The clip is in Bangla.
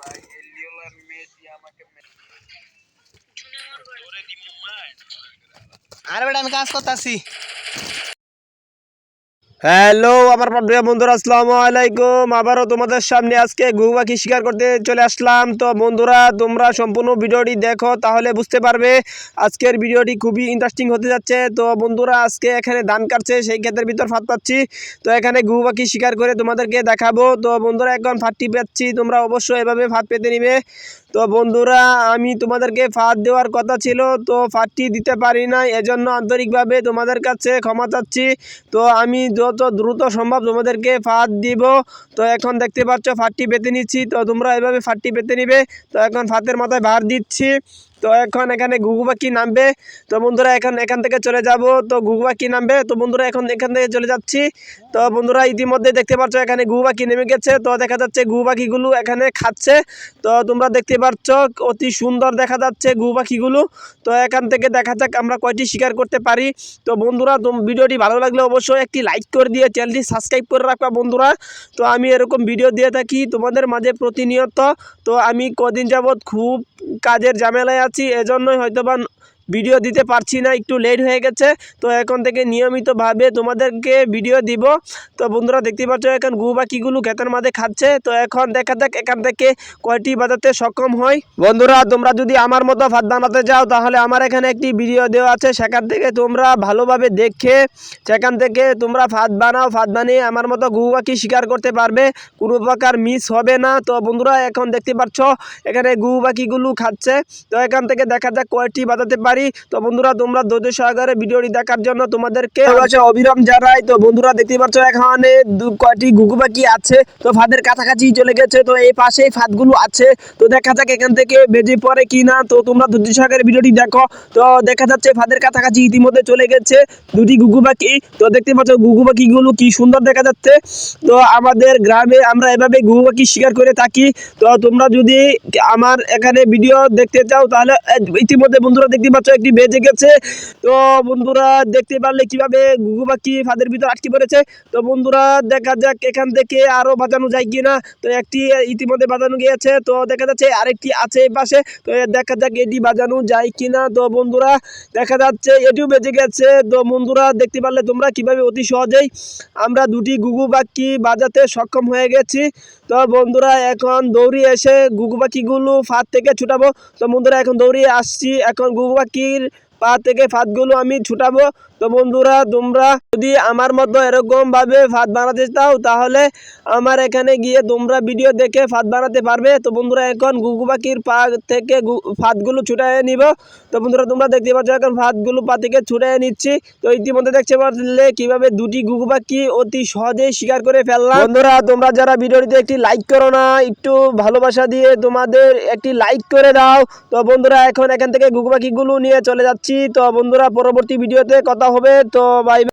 ভাই মেসি আমাকে আরে বেটা আমি কাজ করতেছি। হ্যালো আমার প্রিয় বন্ধুরা, আসসালামু আলাইকুম। আবারও তোমাদের সামনে আজকে ঘুঘু পাখি শিকার করতে চলে আসলাম। তো বন্ধুরা, তোমরা সম্পূর্ণ ভিডিওটি দেখো, তাহলে বুঝতে পারবে আজকের ভিডিওটি খুবই ইন্টারেস্টিং হতে যাচ্ছে। তো বন্ধুরা, আজকে এখানে ধান কাটছে, সেই ক্ষেতের ভিতর ফাঁদ পাচ্ছি। তো এখানে ঘুঘু পাখি শিকার করে তোমাদেরকে দেখাবো। তো বন্ধুরা, এখন ফাঁদটি পেচ্ছি তোমরা অবশ্যই এভাবে ফাঁদ পেতে নিবে। তো বন্ধুরা, আমি তোমাদেরকে ফাঁদ দেওয়ার কথা ছিল, তো ফাঁদটি দিতে পারি না এজন্য আন্তরিকভাবে তোমাদের কাছে ক্ষমা চাচ্ছি। তো আমি যত দ্রুত সম্ভব তোমাদেরকে ফাঁদ দিব। তো এখন দেখতে পাচ্ছ, ফাঁদটি পেতে নিচ্ছি। তো তোমরা এভাবে ফাঁদটি পেতে নিবে। তো এখন ফাঁদের মাথায় ভার দিচ্ছি। তো এখন এখানে ঘুঘু পাখি নামবে? তো বন্ধুরা, এখন এখান থেকে চলে যাব। তো ঘুঘু পাখি নামবে? তো বন্ধুরা, এখন এখান থেকে চলে যাচ্ছি। তো বন্ধুরা, ইতিমধ্যে দেখতে পাচ্ছ এখানে ঘুঘু পাখি নেমে গেছে। তো দেখা যাচ্ছে ঘুঘু পাখিগুলো এখানে খাচ্ছে। তো তোমরা দেখতে পাচ্ছ অতি সুন্দর দেখা যাচ্ছে ঘুঘু পাখিগুলো তো এখান থেকে দেখা যাক আমরা কয়টি শিকার করতে পারি। তো বন্ধুরা ভিডিওটি ভালো লাগলে অবশ্যই একটি লাইক করে দিয়ে চ্যানেলটি সাবস্ক্রাইব করে রাখবা বন্ধুরা। তো আমি এরকম ভিডিও দিয়ে থাকি তোমাদের মাঝে প্রতিনিয়ত। তো আমি কদিন যাবৎ খুব কাজের ঝামেলায় আছি এজন্যই হয়তো বা ভিডিও দিতে পারছি না, একটু লেট হয়ে গেছে। তো এখন থেকে নিয়মিতভাবে তোমাদেরকে ভিডিও দিব। তো বন্ধুরা দেখতে পাচ্ছ, এখন গু পাখিগুলো ক্ষেতের মাঝে খাচ্ছে। তো এখন দেখা যাক, এখান থেকে কয়টি বাজাতে সক্ষম হয় বন্ধুরা, তোমরা যদি আমার মতো ভাত বানাতে চাও, তাহলে আমার এখানে একটি ভিডিও দেওয়া আছে। সেখান থেকে তোমরা ভালোভাবে দেখে, সেখান থেকে তোমরা ভাত বানাও। ভাত বানিয়ে আমার মতো গু পাখি শিকার করতে পারবে। কোনো প্রকার মিস হবে না। তো বন্ধুরা, এখন দেখতে পাচ্ছ, এখানে গু পাখিগুলো খাচ্ছে। তো এখান থেকে দেখা যাক কয়টি বাজাতে পারি। তো বন্ধুরা, তোমরা ধৈর্য সহকারে ভিডিওটি দেখার জন্য তোমাদেরকে অবিরাম জানাই। তো বন্ধুরা দেখতে পাচ্ছ, এখানে কয়টি ঘুঘু পাখি আছে। তো ফাঁদের কাছাকাছি চলে গেছে। তো এই পাশেই ফাঁদগুলো আছে। তো দেখা যাক এখান থেকে বেজে পড়ে কি না তো তোমরা ধৈর্য সহকারে ভিডিওটি দেখো। তো দেখা যাচ্ছে ফাঁদের কাছাকাছি ইতিমধ্যে চলে গেছে দুটি ঘুঘু পাখি। তো দেখতে পাচ্ছ, ঘুঘু পাখিগুলো কি সুন্দর দেখা যাচ্ছে। তো আমাদের গ্রামে আমরা এভাবে ঘুঘু পাখি শিকার করে থাকি। তো তোমরা যদি আমার এখানে ভিডিও দেখতে চাও, তাহলে ইতিমধ্যে বন্ধুরা দেখতে পাচ্ছ একটি বেজে গেছে তো বন্ধুরা, দেখতে পারলে কীভাবে ঘুঘু পাখি ফাঁদের ভিতর আটকে পড়েছে? তো বন্ধুরা, দেখা যাক এখান থেকে আরও বাজানো যায় কিনা। তো একটি ইতিমধ্যে বাজানো গিয়েছে। তো দেখা যাচ্ছে আরেকটি আছে পাশে। তো দেখা যাক এটি বাজানো যায় কিনা। তো বন্ধুরা, দেখা যাচ্ছে এটিও বেজে গেছে তো বন্ধুরা, দেখতে পারলে তোমরা কীভাবে অতি সহজেই আমরা দুটি গুগু পাখি বাজাতে সক্ষম হয়ে গেছি। তো বন্ধুরা, এখন দৌড়িয়ে এসে গুগু পাখিগুলো ফাঁদ থেকে ছুটাবো। তো বন্ধুরা, এখন দৌড়িয়ে আসছি। এখন গুগু পাখির পা থেকে ফাঁদগুলো আমি ছুটাবো। তো বন্ধুরা, তোমরা যদি আমার মতো এরকম ভাবে ফাঁদ বানাতে চাও, তাহলে আমার এখানে গিয়ে তোমরা ভিডিও দেখে ফাঁদ বানাতে পারবে। তো বন্ধুরা, এখন গুগু পাখির পা থেকে ফাঁদগুলো ছুটাই নিব। তো বন্ধুরা, তোমরা দেখতে পাচ্ছ এখন ফাঁদগুলো পা থেকে ছুটাই নিচ্ছি। তো ইতিমধ্যে দেখতে পারলে কীভাবে দুটি গুগু পাখি অতি সহজেই শিকার করে ফেললাম। বন্ধুরা, তোমরা যারা ভিডিওটিতে একটি লাইক করো না, একটু ভালোবাসা দিয়ে তোমাদের একটি লাইক করে দাও। তো বন্ধুরা, এখন এখান থেকে গুগু পাখিগুলো নিয়ে চলে যাচ্ছি। তো বন্ধুরা পরবর্তী ভিডিওতে কথা হবে। তো বাই